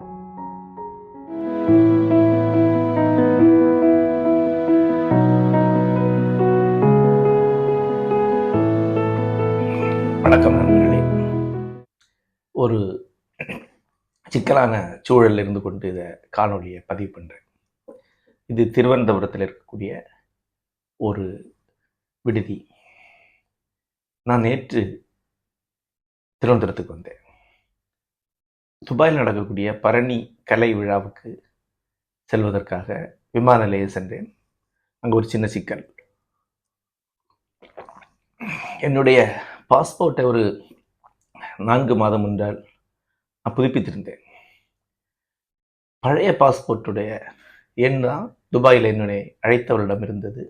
வணக்கம் நண்பர்களே. ஒரு சிக்கலான சூழலில் இருந்து கொண்டு இதை காணொலியை பதிவு பண்ணுறேன் இது திருவனந்தபுரத்தில் இருக்கக்கூடிய ஒரு விடுதி. நான் நேற்று திருவனந்தபுரத்துக்கு வந்தேன். துபாயில் நடக்கக்கூடிய பரணி கலை விழாவுக்கு செல்வதற்காக விமான நிலையம் சென்றேன். அங்கே ஒரு சின்ன சிக்கல். என்னுடைய பாஸ்போர்ட்டை ஒரு நான்கு மாதம் முன்னால் நான் புதுப்பித்திருந்தேன். பழைய பாஸ்போர்ட்டுடைய எண் தான் துபாயில் என்னுடைய அழைத்தவர்களிடம் இருந்தது.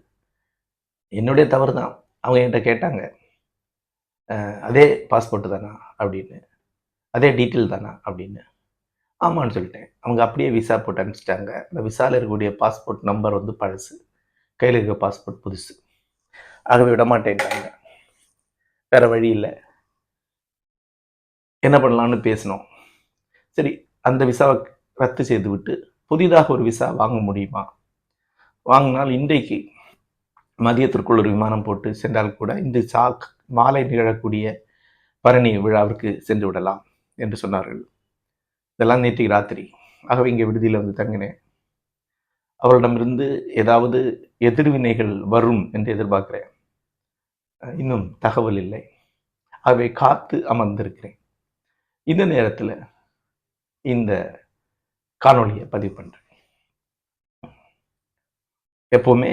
என்னுடைய தவறு தான். அவங்க என்கிட்ட கேட்டாங்க அதே பாஸ்போர்ட்டு தானா? அப்படின்னு. அதே டீட்டெயில் தானா அப்படின்னு. ஆமான்னு சொல்லிட்டேன். அவங்க அப்படியே விசா போட்டு அனுப்பிச்சிட்டாங்க. அந்த விசாவில் இருக்கக்கூடிய பாஸ்போர்ட் நம்பர் வந்து பழசு. கையில் இருக்க பாஸ்போர்ட் புதுசு. ஆகவே விட மாட்டேன்ட்டாங்க வேற வழி இல்லை. என்ன பண்ணலாம்னு பேசினோம். சரி அந்த விசாவை ரத்து செய்து விட்டு புதிதாக ஒரு விசா வாங்க முடியுமா? வாங்கினால் இன்றைக்கு மதியத்திற்குள் ஒரு விமானம் போட்டு சென்றால் கூட இந்த சாக் மாலை நிகழக்கூடிய பரணி விழாவிற்கு சென்று விடலாம். என்று சொன்னார்கள். இதெல்லாம் நேற்று ராத்திரி. ஆகவே இங்கே விடுதியில் வந்து தங்கினேன். அவர்களிடமிருந்து ஏதாவது எதிர்வினைகள் வரும் என்று எதிர்பார்க்கிறேன். இன்னும் தகவல் இல்லை. ஆகவே காத்து அமர்ந்திருக்கிறேன். இந்த நேரத்தில் இந்த காணொளியை பதிவு பண்ணுறேன் எப்போவுமே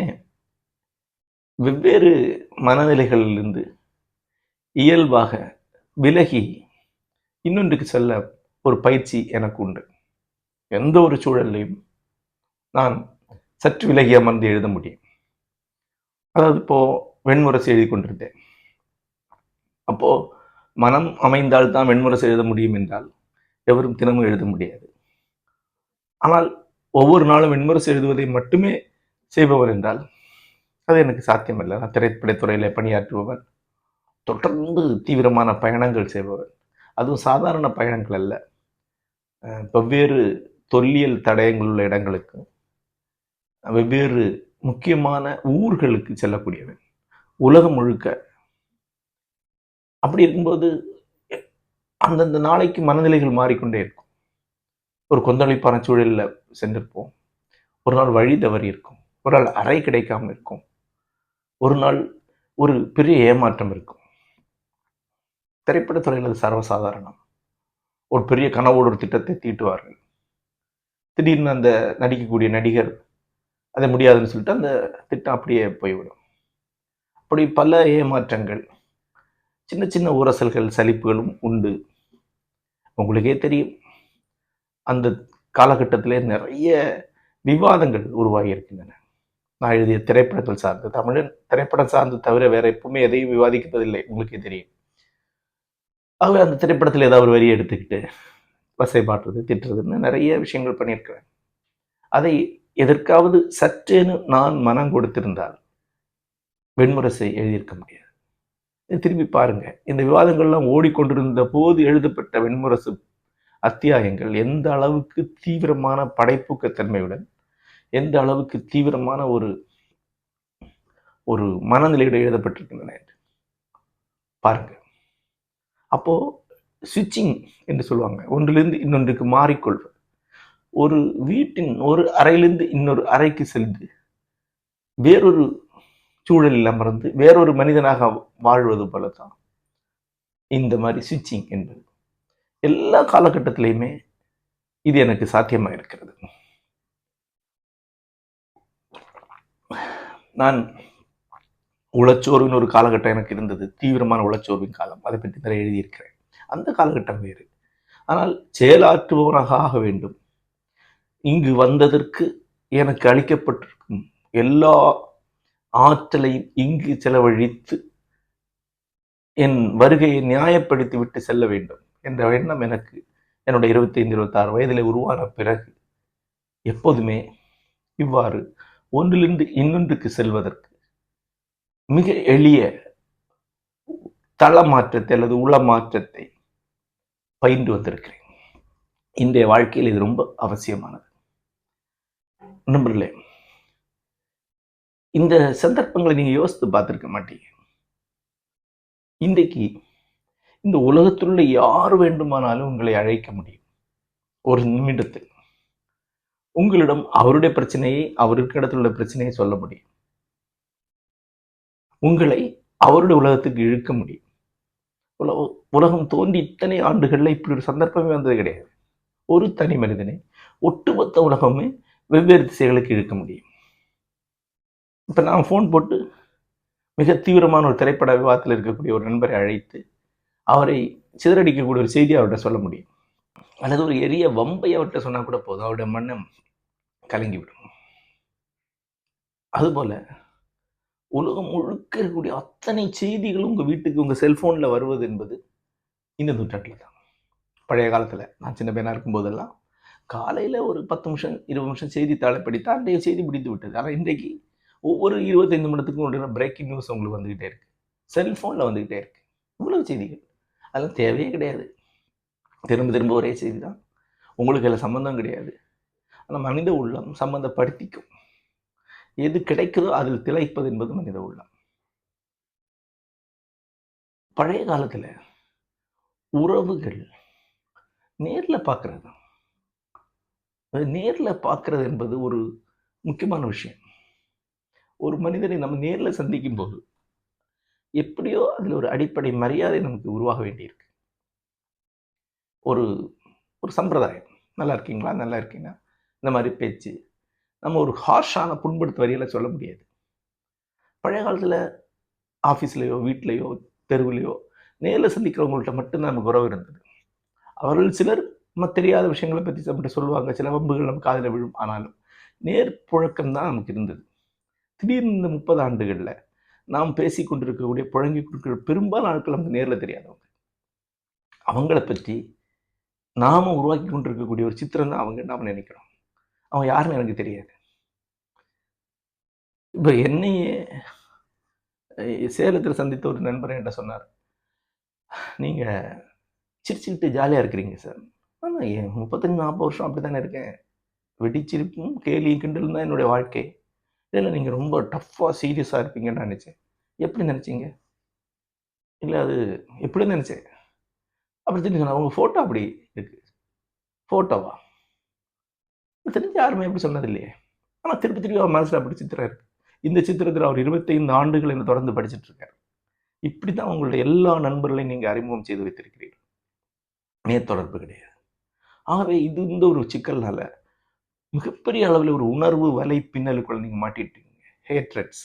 வெவ்வேறு மனநிலைகளிலிருந்து இயல்பாக விலகி இன்னொன்றுக்கு செல்ல ஒரு பயிற்சி எனக்கு உண்டு. எந்த ஒரு சூழல்லையும் நான் சற்று விலகி அமர்ந்து எழுத முடியும். அதாவது இப்போ வெண்முரசு எழுதி கொண்டிருந்தேன். அப்போ மனம் அமைந்தால் தான் வெண்முரசு எழுத முடியும் என்றால் எவரும் தினமும் எழுத முடியாது. ஆனால் ஒவ்வொரு நாளும் வெண்முரசு எழுதுவதை மட்டுமே செய்பவர் என்றால் அது எனக்கு சாத்தியமில்லை. நான் திரைப்படத்துறையில் பணியாற்றுபவன் தொடர்ந்து தீவிரமான பயணங்கள் செய்பவன் அதுவும் சாதாரண பயணங்கள் அல்ல. வெவ்வேறு தொல்லியல் தடயங்கள் உள்ள இடங்களுக்கு வெவ்வேறு முக்கியமான ஊர்களுக்கு செல்லக்கூடியவன். உலகம் முழுக்க. அப்படி இருக்கும்போது அந்தந்த நாளைக்கு மனநிலைகள் மாறிக்கொண்டே இருக்கும். ஒரு கொந்தளிப்பான சூழலில் சென்றிருப்போம். ஒரு நாள் வழி தவறி இருக்கும். ஒரு நாள் அறை கிடைக்காம இருக்கும். ஒரு நாள் ஒரு பெரிய ஏமாற்றம் இருக்கும். திரைப்படத்துறையில் அது சர்வசாதாரணம். ஒரு பெரிய கனவோடு ஒரு திட்டத்தை தீட்டுவார்கள். திடீர்னு அந்த நடிக்கக்கூடிய நடிகர் அது முடியாதுன்னு சொல்லிட்டு அந்த திட்டம் அப்படியே போய்விடும். அப்படி பல ஏமாற்றங்கள் சின்ன சின்ன உரசல்கள் சலிப்புகளும் உண்டு. உங்களுக்கே தெரியும். அந்த காலகட்டத்திலே நிறைய விவாதங்கள் உருவாகி இருக்கின்றன நான் எழுதிய திரைப்படங்கள் சார்ந்து தமிழன் திரைப்படம் சார்ந்து தவிர வேற எப்பவுமே எதையும் விவாதிக்கிறதில்லை உங்களுக்கே தெரியும். ஆகவே அந்த திரைப்படத்தில் ஏதாவது ஒரு வரி எடுத்துக்கிட்டு வசை பாட்டுறது திட்டுறதுன்னு நிறைய விஷயங்கள் பண்ணியிருக்கிறேன். அதை எதற்காவது சற்றேன்னு நான் மனம் கொடுத்திருந்தால் வெண்முரசை எழுதியிருக்க முடியாது. திரும்பி பாருங்க. இந்த விவாதங்கள்லாம் ஓடிக்கொண்டிருந்த போது எழுதப்பட்ட வெண்முரசு அத்தியாயங்கள் எந்த அளவுக்கு தீவிரமான படைப்பூக்கத்தன்மையுடன் எந்த அளவுக்கு தீவிரமான ஒரு ஒரு மனநிலையுடன் எழுதப்பட்டிருக்கின்றன என்று பாருங்கள் அப்போது ஸ்விட்சிங் என்று சொல்லுவாங்க. ஒன்றிலிருந்து இன்னொன்றுக்கு மாறிக்கொள்வது. ஒரு வீட்டின் ஒரு அறையிலிருந்து இன்னொரு அறைக்கு சென்று வேறொரு சூழலில் அமர்ந்து வேறொரு மனிதனாக வாழ்வது போல தான் இந்த மாதிரி ஸ்விட்சிங் என்பது. எல்லா காலகட்டத்திலையுமே இது எனக்கு சாத்தியமாக இருக்கிறது. நான் உளச்சோர்வின் ஒரு காலகட்டம் எனக்கு இருந்தது. தீவிரமான உளச்சோர்வின் காலம். அதை பற்றி நிறைய எழுதியிருக்கிறேன். அந்த காலகட்டம் வேறு. ஆனால் செயலாற்றுபவனாக ஆக வேண்டும். இங்கு வந்ததற்கு எனக்கு அளிக்கப்பட்டிருக்கும் எல்லா ஆற்றலையும் இங்கு செலவழித்து என் வருகையை நியாயப்படுத்தி விட்டு செல்ல வேண்டும் என்ற எண்ணம் எனக்கு என்னுடைய இருபத்தி ஐந்து இருபத்தாறு வயதில் உருவான பிறகு எப்போதுமே இவ்வாறு ஒன்றிலிருந்து இன்னொன்றுக்கு செல்வதற்கு மிக எளிய தள மாற்றத்தை அல்லது உள மாற்றத்தை பயின்று வந்திருக்கிறேன். இன்றைய வாழ்க்கையில் இது ரொம்ப அவசியமானது. நண்பர்களே இந்த சந்தர்ப்பங்களை நீங்க யோசித்து பார்த்துருக்க மாட்டீங்க. இன்றைக்கு இந்த உலகத்தில் உள்ள யார் வேண்டுமானாலும் உங்களை அழைக்க முடியும். ஒரு நிமிடத்தில் உங்களிடம் அவருடைய பிரச்சனையை அவருக்கு இடத்துல உள்ள பிரச்சனையை சொல்ல முடியும். உங்களை அவருடைய உலகத்துக்கு இழுக்க முடியும். உலகம் தோன்றி இத்தனை ஆண்டுகளில் இப்படி ஒரு சந்தர்ப்பமே வந்தது கிடையாது. ஒரு தனி மனிதனை ஒட்டுமொத்த உலகமே வெவ்வேறு திசைகளுக்கு இழுக்க முடியும். இப்போ நான் ஃபோன் போட்டு மிக தீவிரமான ஒரு திரைப்பட விவாதத்தில் இருக்கக்கூடிய ஒரு நண்பரை அழைத்து அவரை சிதறடிக்கக்கூடிய ஒரு செய்தி அவர்கிட்ட சொல்ல முடியும். அல்லது ஒரு எரிய வம்பை அவர்கிட்ட சொன்னால் கூட போதும். அவருடைய மனம் கலங்கிவிடும். அதுபோல உலகம் முழுக்க இருக்கக்கூடிய அத்தனை செய்திகளும் உங்கள் வீட்டுக்கு உங்கள் செல்ஃபோனில் வருவது என்பது இந்த நூற்றாட்டில் தான். பழைய காலத்தில் நான் சின்ன பையனாக இருக்கும்போதெல்லாம் காலையில் ஒரு பத்து நிமிஷம் இருபது நிமிஷம் செய்தித்தாளை படித்தா அன்றைய செய்தி முடிந்து விட்டது. ஆனால் இன்றைக்கு ஒவ்வொரு இருபத்தைந்து நிமிடத்துக்கும் ஒரு பிரேக்கிங் நியூஸ் உங்களுக்கு வந்துக்கிட்டே இருக்குது செல்ஃபோனில் வந்துக்கிட்டே இருக்குது இவ்வளவு செய்திகள். அதெல்லாம் தேவையே கிடையாது. திரும்ப திரும்ப ஒரே செய்தி தான். உங்களுக்கு அதில் சம்மந்தம் கிடையாது. ஆனால் மனித உள்ளம் சம்மந்தப்படுத்திக்கும் எது கிடைக்குதோ அதில் திளைப்பது என்பது மனித உள்ளம். பழைய காலத்துல உறவுகள் நேர்ல பார்க்கறது அது நேர்ல பார்க்கறது என்பது ஒரு முக்கியமான விஷயம். ஒரு மனிதனை நம்ம நேர்ல சந்திக்கும் போது எப்படியோ அதில் ஒரு அடிப்படை மரியாதை நமக்கு உருவாக வேண்டியிருக்கு. ஒரு ஒரு சம்பிரதாயம். நல்லா இருக்கீங்களா? நல்லா இருக்கீங்களா? இந்த மாதிரி பேச்சு நம்ம ஒரு ஹார்ஷான புண்படுத்த வரியில் சொல்ல முடியாது. பழைய காலத்தில் ஆஃபீஸ்லேயோ வீட்லேயோ தெருவிலையோ நேரில் சந்திக்கிறவங்கள்ட்ட மட்டும்தான் நமக்கு உறவு இருந்தது. அவர்கள் சிலர் நம்ம தெரியாத விஷயங்களை பற்றி நம்மகிட்ட சொல்லுவாங்க. சில வம்புகள் நம்ம காதில் விழும். ஆனாலும் நேர் புழக்கம் தான் நமக்கு இருந்தது. திடீர்னு இந்த முப்பது ஆண்டுகளில் நாம் பேசி கொண்டிருக்கக்கூடிய புழங்கி கொடுக்கிற பெரும்பாலும் ஆட்கள் நமக்கு நேரில் தெரியாதவங்க. அவங்கள பற்றி நாம் உருவாக்கி கொண்டிருக்கக்கூடிய ஒரு சித்திரம் தான் அவங்க நாம் நினைக்கிறோம். அவன் யாருன்னு எனக்கு தெரியாது. இப்போ என்னையே சேலத்தில் சந்தித்த ஒரு நண்பர் என்கிட்ட சொன்னார். நீங்கள் சிரிச்சுக்கிட்டு ஜாலியாக இருக்கிறீங்க சார். ஆனால் என் முப்பத்தஞ்சு நாற்பது வருஷம் அப்படி தானே இருக்கேன். வெடிச்சிருப்பும் கேலி கிண்டலும் தான் என்னுடைய வாழ்க்கை. இல்லை நீங்கள் ரொம்ப டஃப்பாக சீரியஸாக இருப்பீங்கன்னு நினச்சேன். எப்படி நினச்சிங்க? இல்லை அது எப்படி நினச்சேன். அப்படி தெரிஞ்சு சொன்னால் உங்கள் ஃபோட்டோ அப்படி இருக்கு. ஃபோட்டோவா தெரிஞ்சு யாருமே எப்படி சொன்னது இல்லையே ஆனால் திருப்பி திருப்பி அவர் மனசில் அப்படி சித்திரம் இருக்குது இந்த சித்திரத்தில் அவர் இருபத்தைந்து ஆண்டுகள் என்ன தொடர்ந்து படிச்சுட்டு இருக்கார். இப்படி தான் உங்களுடைய எல்லா நண்பர்களையும் நீங்கள் அறிமுகம் செய்து வைத்திருக்கிறீர்கள். நேர்தொடர்பு கிடையாது. ஆகவே இது இந்த ஒரு சிக்கல்னால மிகப்பெரிய அளவில் ஒரு உணர்வு வலை பின்னலுக்குள்ள நீங்கள் மாட்டிட்டீங்க ஹேட்ரட்ஸ்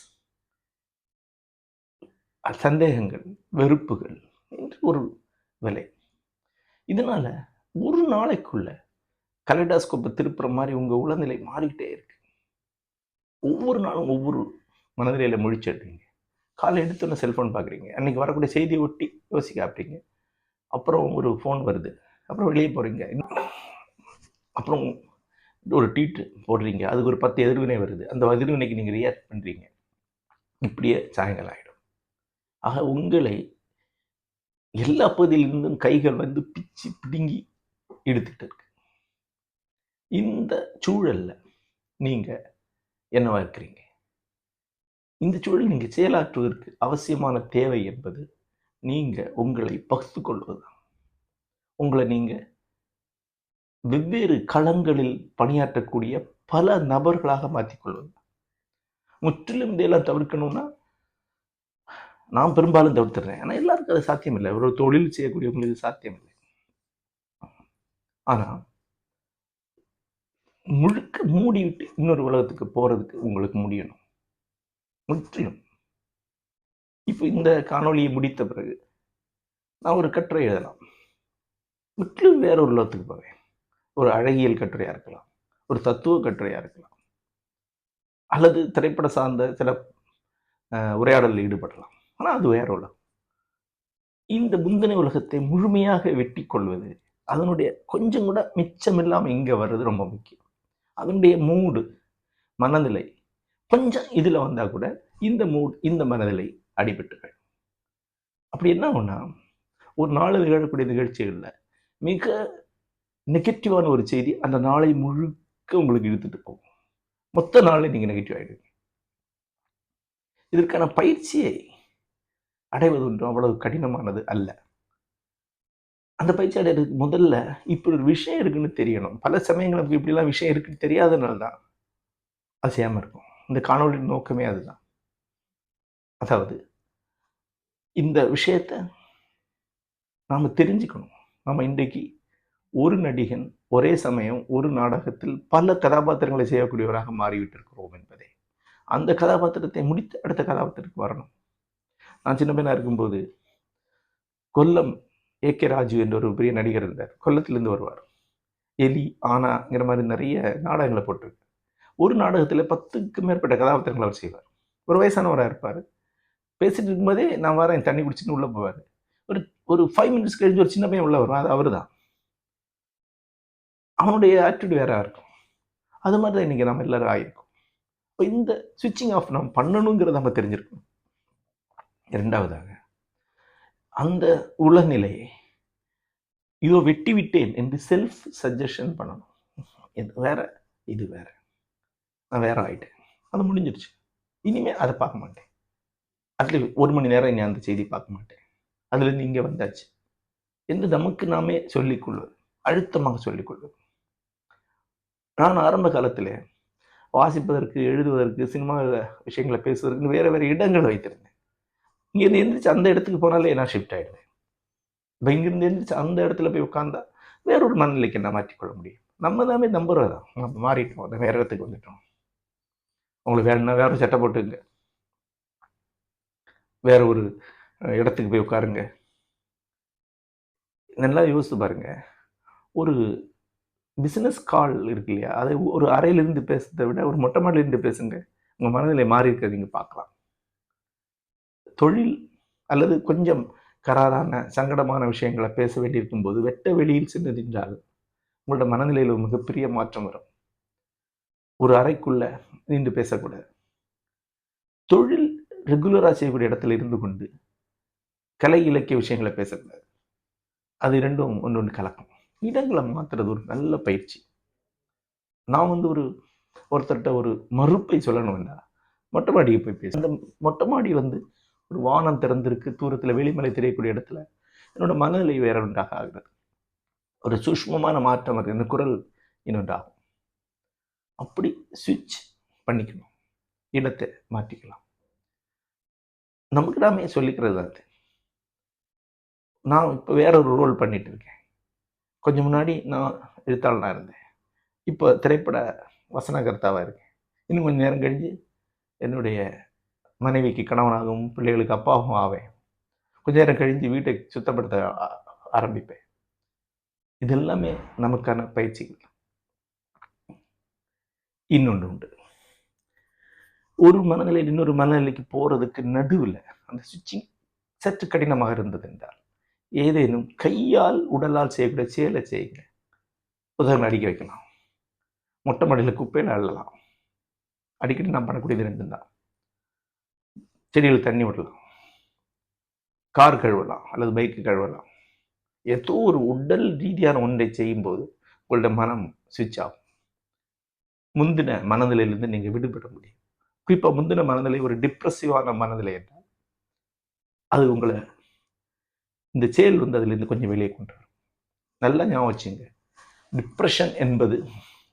சந்தேகங்கள் வெறுப்புகள் என்று ஒரு விலை. இதனால் ஒரு நாளைக்குள்ள கலைடாஸ்கோப்பை திருப்புற மாதிரி உங்கள் உளநிலை மாறிக்கிட்டே இருக்கு. ஒவ்வொரு நாளும் ஒவ்வொரு மனநிலையில் முழிச்சிடுறீங்க காலை எடுத்தோன்னே செல்ஃபோன் பார்க்குறீங்க. அன்றைக்கி வரக்கூடிய செய்தியை ஒட்டி யோசிக்க ஆப்பிட்டீங்க அப்புறம் ஒரு ஃபோன் வருது. அப்புறம் வெளியே போகிறீங்க அப்புறம் ஒரு ட்வீட் போடுறீங்க. அதுக்கு ஒரு பத்து எதிர்வினை வருது. அந்த எதிர்வினைக்கு நீங்கள் ரியாக்ட் பண்ணுறீங்க இப்படியே சாயங்காலம் ஆகிடும் ஆக உங்களை எல்லா பகுதியிலிருந்தும் கைகள் வந்து பிச்சு பிடுங்கி எடுத்துக்கிட்டு இருக்கு. இந்த சூழல்ல நீங்கள் என்னவா இருக்கிறீங்க இந்த சூழல் நீங்கள் செயலாற்றுவதற்கு அவசியமான தேவை என்பது நீங்கள் உங்களை பகுத்து கொள்வதுதான் உங்களை நீங்கள் வெவ்வேறு களங்களில் பணியாற்றக்கூடிய பல நபர்களாக மாற்றிக்கொள்வது முற்றிலும் இதையெல்லாம் தவிர்க்கணும்னா நான் பெரும்பாலும் தவிர்த்துறேன். ஆனால் எல்லாருக்கும் அது சாத்தியம் இல்லை ஒரு தொழில் செய்யக்கூடியவங்களுக்கு சாத்தியம் இல்லை ஆனால் முழுக்க மூடிவிட்டு இன்னொரு உலகத்துக்கு போறதுக்கு உங்களுக்கு முடியணும். முற்றிலும். இப்போ இந்த காணொலியை முடித்த பிறகு நான் ஒரு கட்டுரை எழுதலாம். முற்றிலும் வேற ஒரு உலகத்துக்கு போவேன். ஒரு அழகியல் கட்டுரையாக இருக்கலாம். ஒரு தத்துவ கட்டுரையாக இருக்கலாம். அல்லது திரைப்பட சார்ந்த சில உரையாடலில் ஈடுபடலாம். ஆனால் அது வேற உலகம். இந்த முந்தின உலகத்தை முழுமையாக வெட்டி கொள்வது அதனுடைய கொஞ்சம் கூட மிச்சமில்லாமல் இங்கே வர்றது ரொம்ப முக்கியம். அதனுடைய மூடு மனநிலை கொஞ்சம் இதில் வந்தால் கூட இந்த மூட் இந்த மனநிலை அடிபட்டுகள் அப்படி என்ன ஒன்றா ஒரு நாளில் நிகழக்கூடிய நிகழ்ச்சிகளில் மிக நெகட்டிவான ஒரு செய்தி அந்த நாளை முழுக்க உங்களுக்கு இழுத்துட்டு போகும். மொத்த நாளில் நீங்கள் நெகட்டிவ் ஆகிடுவீங்க இதற்கான பயிற்சியை அடைவது ஒன்றும் அவ்வளவு கடினமானது அல்ல. அந்த பயிற்சி அடையிறதுக்கு முதல்ல இப்படி ஒரு விஷயம் இருக்குன்னு தெரியணும். பல சமயங்கள் நமக்கு இப்படிலாம் விஷயம் இருக்குன்னு தெரியாதனால தான் அசையாமல் இருக்கும். இந்த காணொலியின் நோக்கமே அதுதான். அதாவது இந்த விஷயத்த நாம் தெரிஞ்சுக்கணும். நம்ம இன்றைக்கு ஒரு நடிகன் ஒரே சமயம் ஒரு நாடகத்தில் பல கதாபாத்திரங்களை செய்யக்கூடியவராக மாறிவிட்டிருக்கிறோம் என்பதை. அந்த கதாபாத்திரத்தை முடித்து அடுத்த கதாபாத்திரத்துக்கு வரணும். நான் சின்ன பையனாக இருக்கும்போது கொல்லம் ஏ கே ராஜு என்ற ஒரு பெரிய நடிகர் இருந்தார். கொல்லத்திலேருந்து வருவார். எலி ஆனாங்கிற மாதிரி நிறைய நாடகங்களை போட்டிருக்கு. ஒரு நாடகத்தில் பத்துக்கு மேற்பட்ட கதாபாத்திரங்களை அவர் செய்வார். ஒரு வயசானவராக இருப்பார். பேசிகிட்டு இருக்கும்போதே நான் வரேன் தண்ணி குடிச்சிட்டு உள்ளே போவார். ஒரு ஒரு ஃபைவ் மினிட்ஸ் கழிஞ்சு ஒரு சின்ன பையன் உள்ளே வரும் அது அவர் தான் அவனுடைய ஆட்டிடியூட் வேறாக இருக்கும். அது மாதிரி தான் இன்றைக்கி நம்ம எல்லோரும் ஆகியிருக்கோம் இப்போ இந்த சுவிட்சிங் ஆஃப் நம்ம பண்ணணுங்கிறத நம்ம தெரிஞ்சிருக்கணும் இரண்டாவதாக அந்த உளநிலையை இதோ வெட்டி விட்டேன் என்று செல்ஃப் சஜஷன் பண்ணணும். இது வேற இது வேற. நான் வேற ஆயிட்டேன். அது முடிஞ்சிருச்சு. இனிமே அதை பார்க்க மாட்டேன். அதில் ஒரு மணி நேரம் இனி அந்த செய்தி பார்க்க மாட்டேன். அதுலேருந்து இங்கே வந்தாச்சு. என்று நமக்கு நாமே சொல்லிக்கொள்வது அழுத்தமாக சொல்லிக்கொள்வது நான் ஆரம்ப காலத்தில் வாசிப்பதற்கு எழுதுவதற்கு சினிமா விஷயங்களை பேசுவதற்கு வேறு வேறு இடங்கள் வைத்திருந்தேன். இங்கேருந்து எந்திரிச்சு அந்த இடத்துக்கு போனாலே நான் ஷிஃப்ட் ஆகிடுவேன் இப்போ இங்கேருந்து எழுந்திரிச்சு அந்த இடத்துல போய் உட்காந்தா வேற ஒரு மனநிலைக்கு என்ன மாற்றிக்கொள்ள முடியும்? நம்ம தாமே நம்புறது? தான் நம்ம மாறிட்டோம் அந்த வேற இடத்துக்கு வந்துட்டோம். உங்களுக்கு வேணும்னா வேற ஒரு சட்டை போட்டுங்க வேற ஒரு இடத்துக்கு போய் உட்காருங்க. நல்லா யோசித்து பாருங்க. ஒரு பிஸ்னஸ் கால் இருக்கு இல்லையா? அதை ஒரு அறையிலிருந்து பேசுறதை விட ஒரு மொட்டை மாடியிலிருந்து பேசுங்க. உங்கள் மனநிலை மாறி இருக்கிறத நீங்கள் பார்க்கலாம். தொழில் அல்லது கொஞ்சம் கராரான சங்கடமான விஷயங்களை பேச வேண்டியிருக்கும் போது வெட்ட வெளியில் சென்று நின்றால் உங்களோட மனநிலையில் ஒரு மிகப்பெரிய மாற்றம் வரும். ஒரு அறைக்குள்ள நின்று பேசக்கூடாது. தொழில் ரெகுலராக செய்யக்கூடிய இடத்துல இருந்து கொண்டு கலை இலக்கிய விஷயங்களை பேசக்கூடாது. அது இரண்டும் ஒன்று ஒன்று கலக்கும். இடங்களை மாற்றுறது ஒரு நல்ல பயிற்சி. நான் வந்து ஒரு ஒருத்தர்கிட்ட ஒரு மறுப்பை சொல்லணும்னா மொட்டை மாடிக்கு போய் பேச அந்த மொட்டை மாடி வந்து ஒரு வானம் திறந்திருக்கு தூரத்தில் வெளிமலை தெரியக்கூடிய இடத்துல. என்னோட மனநிலை வேற ஒன்றாக ஆகிறது. ஒரு சூஷ்மமான மாற்றம் அது இந்த குரல் இன்னொன்றாகும். அப்படி சுவிட்ச் பண்ணிக்கணும். இடத்தை மாற்றிக்கலாம். நமக்கு நாமே சொல்லிக்கிறது அது. நான் இப்போ வேற ஒரு ரோல் பண்ணிட்டு இருக்கேன். கொஞ்சம் முன்னாடி நான் எழுத்தாளனாக இருந்தேன். இப்போ திரைப்பட வசனகர்த்தாவாக இருக்கேன். இன்னும் கொஞ்சம் நேரம் கழிஞ்சு என்னுடைய மனைவிக்கு கணவனாகவும் பிள்ளைகளுக்கு அப்பாவும் ஆவேன். கொஞ்ச நேரம் கழிஞ்சு வீட்டை சுத்தப்படுத்த ஆ- ஆரம்பிப்பேன். இது எல்லாமே நமக்கான பயிற்சிகள். இன்னொன்று உண்டு. ஒரு மனநிலையில் இன்னொரு மனநிலைக்கு போகிறதுக்கு நடுவில் அந்த சுவிட்சிங் சற்று கடினமாக இருந்தது என்றால் ஏதேனும் கையால் உடலால் செய்யக்கூடிய செயலை செய்யுங்க. உதாரணம் அடிக்க வைக்கலாம். மொட்டை மாடியில் குப்பையில் அள்ளலாம். அடிக்கடி நான் பண்ணக்கூடியது ரெண்டும் தான் செடியில் தண்ணி விடலாம். கார் கழுவலாம் அல்லது பைக்கு கழுவலாம். ஏதோ ஒரு உடல் ரீதியான ஒன்றை செய்யும்போது உங்களோட மனம் சுவிட்ச் ஆகும். முந்தின மனநிலையிலிருந்து நீங்கள் விடுபட முடியும். குறிப்பாக முந்தின மனநிலை ஒரு டிப்ரெசிவான மனநிலை என்றால் அது உங்களை இந்த செயல் வந்து அதிலிருந்து கொஞ்சம் வெளியே கொண்டு வரும். நல்லா ஞாபகம் வச்சுங்க. டிப்ரெஷன் என்பது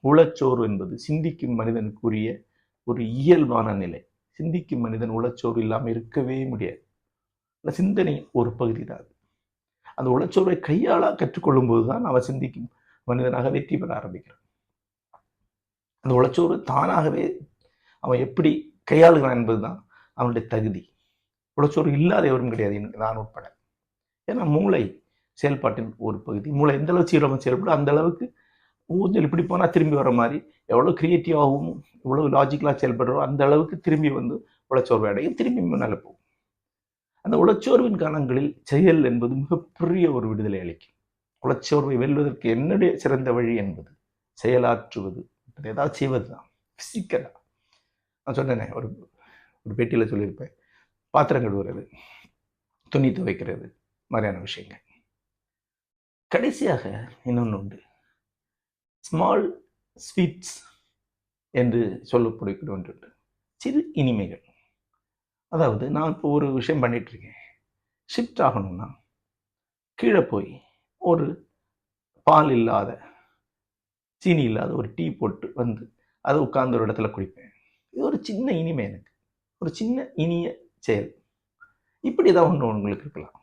உளச்சோறு என்பது சிந்திக்கும் மனிதனுக்குரிய ஒரு இயல்பான நிலை. சிந்திக்கும் மனிதன் உளச்சோறு இல்லாமல் இருக்கவே முடியாது. அந்த சிந்தனை ஒரு பகுதி தான் அது அந்த உளச்சோர்வை கையாள கற்றுக்கொள்ளும் போது தான் அவன் சிந்திக்கும் மனிதனாக வெற்றி பெற ஆரம்பிக்கிறான். அந்த உளச்சோறு தானாகவே அவன் எப்படி கையாளுகிறான் என்பதுதான் அவனுடைய தகுதி. உளச்சோறு இல்லாத எவரும் கிடையாது எனக்கு நான் உட்பட. ஏன்னா மூளை செயல்பாட்டின் ஒரு பகுதி. மூளை எந்த அளவுக்கு சீரமாக செயல்படும் அந்த அளவுக்கு ஊஞ்சல் இப்படி போனால் திரும்பி வர மாதிரி எவ்வளோ க்ரியேட்டிவாகவும் எவ்வளோ லாஜிக்கலாக செயல்படுறோ அந்த அளவுக்கு திரும்பி வந்து உளச்சோர்வு அடையும் திரும்பி முன்னால் போகும். அந்த உழைச்சோர்வின் காலங்களில் செயல் என்பது மிகப்பெரிய ஒரு விடுதலை அளிக்கும். உழைச்சோர்வை வெல்வதற்கு என்னுடைய சிறந்த வழி என்பது செயலாற்றுவது ஏதாவது செய்வது தான் ஃபிசிக்கலாக நான் சொன்னேனே ஒரு ஒரு பேட்டியில் சொல்லியிருப்பேன். பாத்திரம் கழுவுறது துணி துவைக்கிறது மாதிரியான விஷயங்கள். கடைசியாக இன்னொன்று உண்டு. ஸ்மால் ஸ்வீட்ஸ் என்று சொல்லக்கூடிய ஒன்று சிறு இனிமைகள். அதாவது நான் இப்போ ஒரு விஷயம் பண்ணிகிட்ருக்கேன் இருக்கேன் ஷிஃப்ட் ஆகணும்னா கீழே போய் ஒரு பால் இல்லாத சீனி இல்லாத ஒரு டீ போட்டு வந்து அதை உட்கார்ந்து ஒரு இடத்துல குடிப்பேன். இது ஒரு சின்ன இனிமை எனக்கு. ஒரு சின்ன இனிய செயல். இப்படி தான் ஒன்று உங்களுக்கு இருக்கலாம்.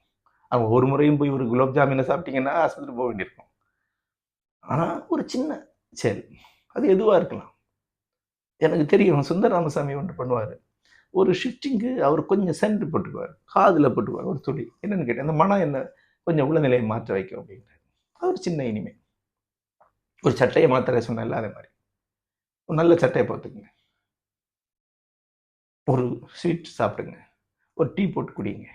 அவங்க ஒரு முறையும் போய் ஒரு குலோப் ஜாமீனை சாப்பிட்டீங்கன்னா ஆஸ்பத்திரி போக வேண்டியிருக்கும். ஆனால் ஒரு சின்ன செயல். அது எதுவாக இருக்கலாம். எனக்கு தெரியும் சுந்தர ராமசாமி ஒன்று பண்ணுவார். ஒரு ஷிஃப்டிங்கு அவர் கொஞ்சம் சென்ட் போட்டுக்குவார். காதில் போட்டுக்குவார் ஒரு துளி. என்னன்னு கேட்டேன் அந்த மனம் என்ன கொஞ்சம் உள்ள நிலையை மாற்ற வைக்கும் அப்படின்றார். அது ஒரு சின்ன இனிமை. ஒரு சட்டையை மாத்திர சொன்னேன்ல அதே மாதிரி ஒரு நல்ல சட்டையை பார்த்துக்குங்க ஒரு ஸ்வீட் சாப்பிடுங்க. ஒரு டீ போட்டு குடிங்க.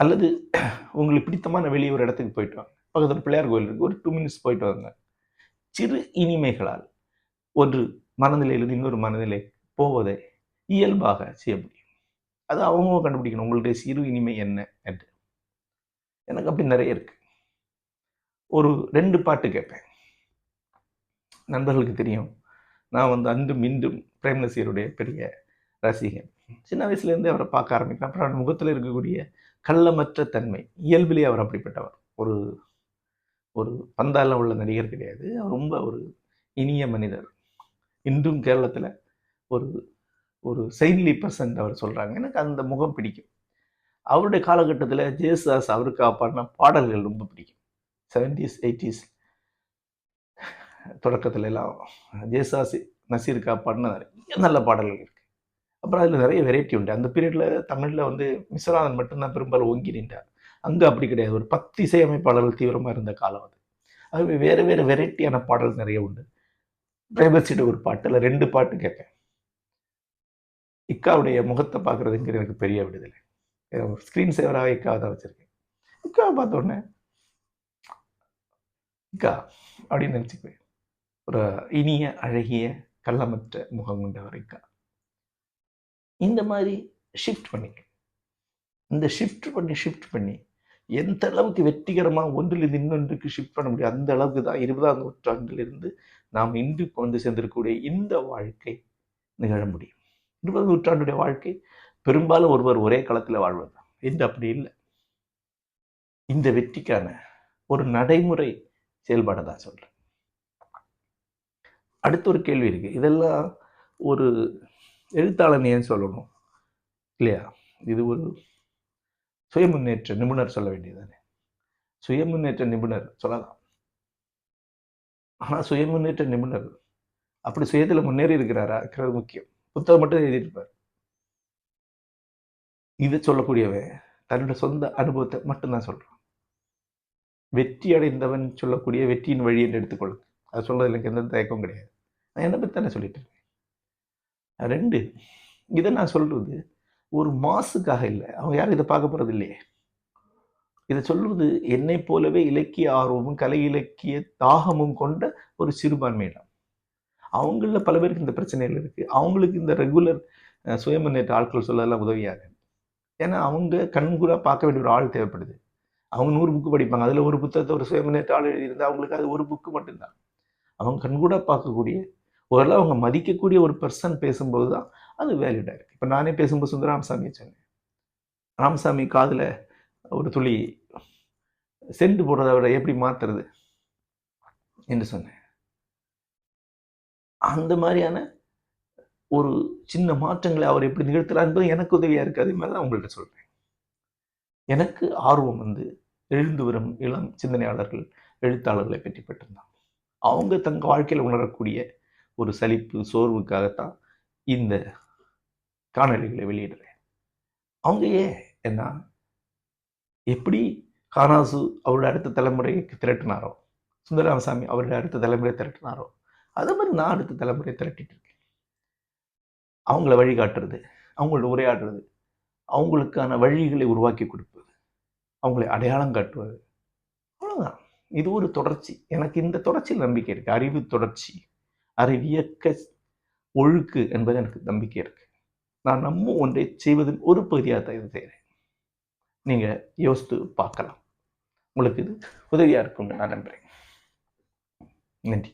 அல்லது உங்களுக்கு பிடித்தமான வெளியே ஒரு இடத்துக்கு போயிட்டு வாங்க. பக்கத்தில் பிள்ளையார் கோயில் இருக்குது ஒரு டூ மினிட்ஸ் போயிட்டு வாங்க. சிறு இனிமைகளால் ஒரு மனநிலையிலிருந்து இன்னொரு மனநிலை போவதை இயல்பாக செய்ய முடியும். அது அவங்க கண்டுபிடிக்கணும். உங்களுடைய சிறு இனிமை என்ன என்று. எனக்கு அப்படி நிறைய இருக்கு. ஒரு ரெண்டு பாட்டு கேட்பேன். நண்பர்களுக்கு தெரியும். நான் வந்து அன்றும் இன்றும் பிரேம் நசீருடைய பெரிய ரசிகன். சின்ன வயசுலேருந்தே அவரை பார்க்க ஆரம்பிக்கிறேன் அப்புறம் அவர் முகத்தில் இருக்கக்கூடிய கள்ளமற்ற தன்மை இயல்பிலே அவர் அப்படிப்பட்டவர். ஒரு ஒரு பந்தால உள்ள நடிகர் கிடையாது. அவர் ரொம்ப ஒரு இனிய மனிதர். இன்றும் கேரளத்தில் ஒரு ஒரு செயின்லி பர்சன்ட் அவர் சொல்கிறாங்க எனக்கு அந்த முகம் பிடிக்கும். அவருடைய காலகட்டத்தில் ஜேசுதாஸ் அவருக்கு பாடின பாடல்கள் ரொம்ப பிடிக்கும். செவன்டீஸ் எயிட்டிஸ் தொடக்கத்துல எல்லாம் ஜேசுதாஸ் நசீருக்கா பாடின நிறைய நல்ல பாடல்கள் இருக்குது அப்புறம் அதில் நிறைய வெரைட்டி உண்டு. அந்த பீரியடில் தமிழில் வந்து விஸ்வநாதன் மட்டும்தான் பெரும்பாலும் ஓங்கி நின்றார். அங்கே அப்படி கிடையாது. ஒரு பத்து இசையமைப்பாளர்கள் தீவிரமாக இருந்த காலம் அது. அது வேறு வேறு வெரைட்டியான பாடல் நிறைய உண்டு. பிரேமசிட்ட ஒரு பாட்டில் ரெண்டு பாட்டு கேட்பேன். இக்காவுடைய முகத்தை பார்க்குறதுங்கிறது எனக்கு பெரிய விடுதலை. ஸ்க்ரீன் சேவராக இக்காவை தான் வச்சுருக்கேன். இக்காவை பார்த்த உடனே இக்கா அப்படின்னு நினச்சிக்குவேன் ஒரு இனிய அழகிய கள்ளமற்ற முகம் கொண்டவர் இக்கா. இந்த மாதிரி ஷிஃப்ட் பண்ணிக்க இந்த ஷிஃப்ட் பண்ணி ஷிஃப்ட் பண்ணி எந்த அளவுக்கு வெற்றிகரமாக ஒன்றிலிருந்து இன்னொன்றுக்கு ஷிஃப்ட் பண்ண முடியும்? அந்த அளவுக்கு தான் இருபதாம் நூற்றாண்டிலிருந்து நாம் இன்று கொண்டு சேர்ந்திருக்கக்கூடிய இந்த வாழ்க்கை நிகழ முடியும். இருபதாம் நூற்றாண்டுடைய வாழ்க்கை பெரும்பாலும் ஒருவர் ஒரே களத்தில் வாழ்வது தான். இன்று அப்படி இல்லை. இந்த வெற்றிக்கான ஒரு நடைமுறை செயல்பாடை தான் சொல்கிறேன் அடுத்த ஒரு கேள்வி இருக்கு. இதெல்லாம் ஒரு எழுத்தாளன் ஏன் சொல்லணும்? இல்லையா? இது ஒரு சுய முன்னேற்ற நிபுணர் சொல்ல வேண்டியதுதானே? சுய முன்னேற்ற நிபுணர் சொல்லலாம். ஆனால் சுய முன்னேற்ற நிபுணர் அப்படி சுயத்தில் முன்னேறி இருக்கிறாரா? இருக்கிறது முக்கியம். புத்தகம் மட்டும் எழுதியிருப்பார். இது சொல்லக்கூடியவன் தன்னோட சொந்த அனுபவத்தை மட்டும்தான் சொல்றான். வெற்றி அடைந்தவன் சொல்லக்கூடிய வெற்றியின் வழி என்று எடுத்துக்கொள்ளுங்க அது சொல்கிறது எனக்கு எந்த தயக்கம் கிடையாது. நான் என்னை பற்றி தானே சொல்லிட்டு இருக்கேன்? ரெண்டு இதை நான் சொல்றது ஒரு மாசுக்காக இல்லை. அவங்க யாரும் இதை பார்க்க போகிறது இல்லையே. இதை சொல்வது என்னை போலவே இலக்கிய ஆர்வமும் கலை இலக்கிய தாகமும் கொண்ட ஒரு சிறுபான்மையிடம் அவங்கள பல பேருக்கு இந்த பிரச்சனைகள் இருக்குது அவங்களுக்கு இந்த ரெகுலர் சுயமுன்னேற்ற ஆட்கள் சொல்லலாம் உதவியாக ஏன்னா அவங்க கண்கூடாக பார்க்க வேண்டிய ஒரு ஆள் தேவைப்படுது. அவங்க நூறு புக்கு படிப்பாங்க. அதில் ஒரு புத்தகத்தை ஒரு சுயமுன்னேற்ற ஆள் எழுதியிருந்தால் அவங்களுக்கு அது ஒரு புக்கு மட்டும்தான். அவங்க கண்கூடாக பார்க்கக்கூடிய ஓரளவு அவங்க மதிக்கக்கூடிய ஒரு பர்சன் பேசும்போது தான் அது வேலிடாக இருக்குது இப்போ நானே பேசும்போது சுந்தர ராமசாமியை சொன்னேன் ராமசாமி காதில் ஒரு துளி சென்ட் போடுறத விட எப்படி மாற்றுறது என்று சொன்னேன். அந்த மாதிரியான ஒரு சின்ன மாற்றங்களை அவர் எப்படி நிகழ்த்தலாம் என்பது எனக்கு உதவியாக இருக்குது அதே மாதிரி தான் உங்கள்கிட்ட சொல்கிறேன் எனக்கு ஆர்வம் வந்து எழுந்து வரும் இளம் சிந்தனையாளர்கள் எழுத்தாளர்களை பற்றி பெற்றிருந்தாங்க அவங்க தங்க வாழ்க்கையில் உணரக்கூடிய ஒரு சலிப்பு சோர்வுக்காகத்தான் இந்த காணொலிகளை வெளியிடுறேன். அவங்க ஏன்? என்ன எப்படி கானாசு அவருடைய அடுத்த தலைமுறைக்கு திரட்டினாரோ சுந்தரராமசாமி அவருடைய அடுத்த தலைமுறையை திரட்டினாரோ அதே மாதிரி நான் அடுத்த தலைமுறையை திரட்டிட்டு இருக்கேன். அவங்கள வழிகாட்டுறது அவங்களோட உரையாடுறது அவங்களுக்கான வழிகளை உருவாக்கி கொடுப்பது அவங்களை அடையாளம் காட்டுவது அவ்வளோதான் இது ஒரு தொடர்ச்சி. எனக்கு இந்த தொடர்ச்சியில் நம்பிக்கை இருக்கு. அறிவு தொடர்ச்சி அறிவியக்க ஒழுக்கு என்பது எனக்கு நம்பிக்கை இருக்கு. நான் நம்ம ஒன்றை செய்வதன் ஒரு பகுதியாக தான் இது செய்கிறேன் நீங்கள் யோசித்து பார்க்கலாம். உங்களுக்கு இது உதவியாக இருக்கும்னு நான் நம்புகிறேன் நன்றி.